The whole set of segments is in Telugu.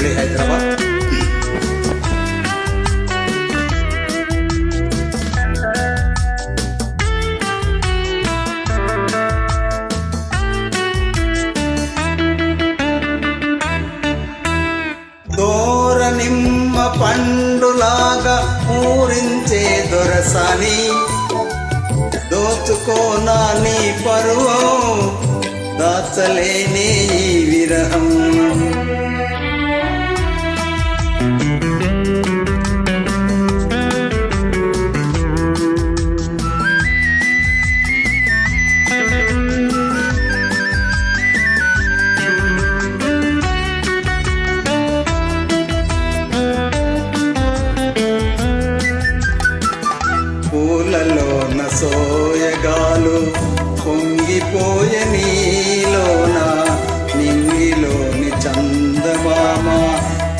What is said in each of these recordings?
మళ్ళీ హైదరాబాద్. నిమ్మ పండులాగా పూరించే దొరసాని. దోచుకోనా నీ పరువు దాచలేని విరహం.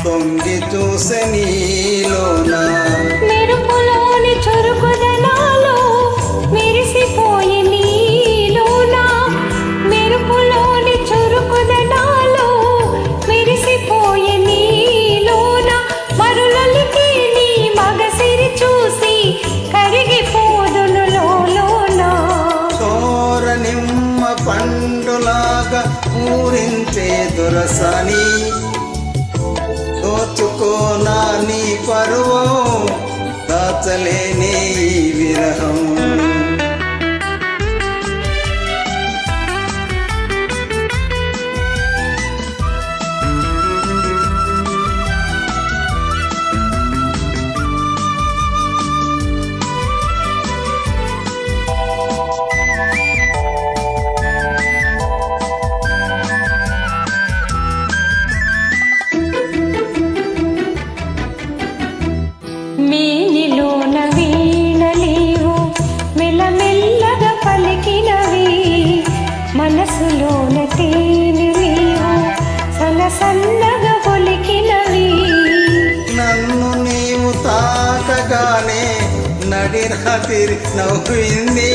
తొంగి చూసే నీలోన? మెరుపులోని చురుకుదనాలు మెరిసిపోయి నీలోన? మెరుపులోని చురుకుదనాలు మెరిసిపోయి నీలోన? మరులలికి నీ మగసిరి చూసి కరిగిపోదును చోర నిమ్మ పండులాగా ఊరించే దొరసని దోచుకోనా నీ పరువం దాచలేని విరహం. సన్నగా పొలికినవి నన్ను నీవు తాకగానే నడిరాతిరి నవ్వింది.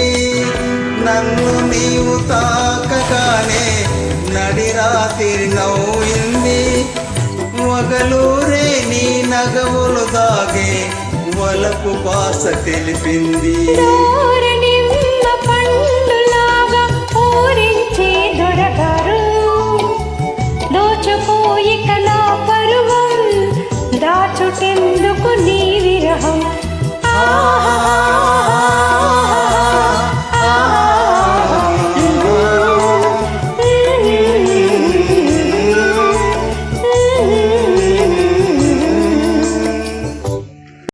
నన్ను నీవు తాకగానే నడిరాతిరి నవ్వింది. వగలూరే నీ నగవులు దాగే వలపు పాస తెలిపింది. పండులాగా మార్చుటెందుకు నీ విరహం. ఆహా